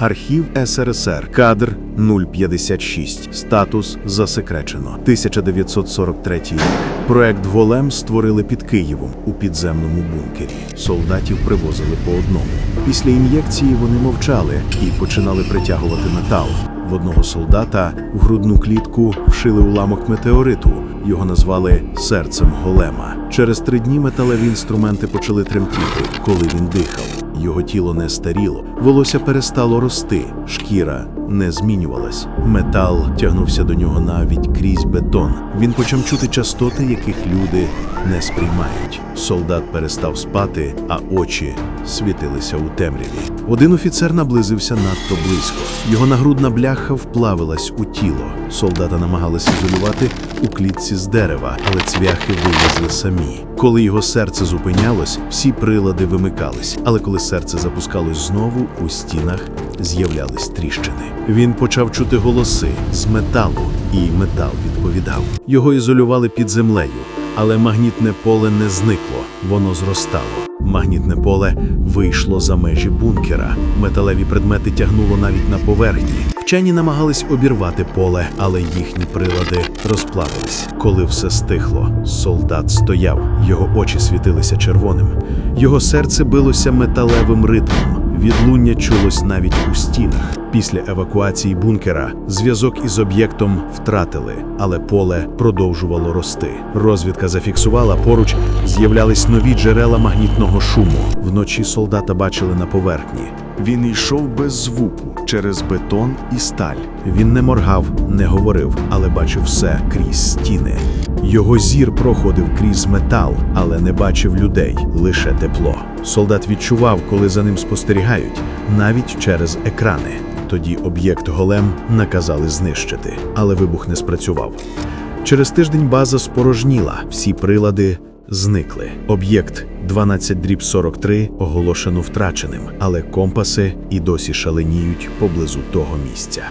Архів СРСР. Кадр 056. Статус засекречено. 1943 рік. Проект Голем створили під Києвом у підземному бункері. Солдатів привозили по одному. Після ін'єкції вони мовчали і починали притягувати метал. В одного солдата в грудну клітку вшили уламок метеориту. Його назвали серцем голема. Через три дні металеві інструменти почали тремтіти, коли він дихав. Його тіло не старіло, волосся перестало рости, шкіра не змінювалась. Метал тягнувся до нього навіть крізь бетон. Він почав чути частоти, яких люди не сприймають. Солдат перестав спати, а очі світилися у темряві. Один офіцер наблизився надто близько. Його нагрудна бляха вплавилась у тіло. Солдата намагалися ізолювати у клітці з дерева, але цвяхи вилізли самі. Коли його серце зупинялось, всі прилади вимикались. Але коли серце запускалось знову, у стінах з'являлись тріщини. Він почав чути голоси з металу, і метал відповідав. Його ізолювали під землею, але магнітне поле не зникло, воно зростало. Магнітне поле вийшло за межі бункера. Металеві предмети тягнуло навіть на поверхні. Вчені намагались обірвати поле, але їхні прилади розплавились. Коли все стихло, солдат стояв, його очі світилися червоним. Його серце билося металевим ритмом. Відлуння чулось навіть у стінах. Після евакуації бункера зв'язок із об'єктом втратили, але поле продовжувало рости. Розвідка зафіксувала поруч з'являлись нові джерела магнітного шуму. Вночі солдата бачили на поверхні. Він йшов без звуку через бетон і сталь. Він не моргав, не говорив, але бачив все крізь стіни. Його зір проходив крізь метал, але не бачив людей, лише тепло. Солдат відчував, коли за ним спостерігають, навіть через екрани. Тоді об'єкт голем наказали знищити, але вибух не спрацював. Через тиждень база спорожніла, всі прилади зникли. Об'єкт 12 дріб 43 оголошено втраченим, але компаси і досі шаленіють поблизу того місця.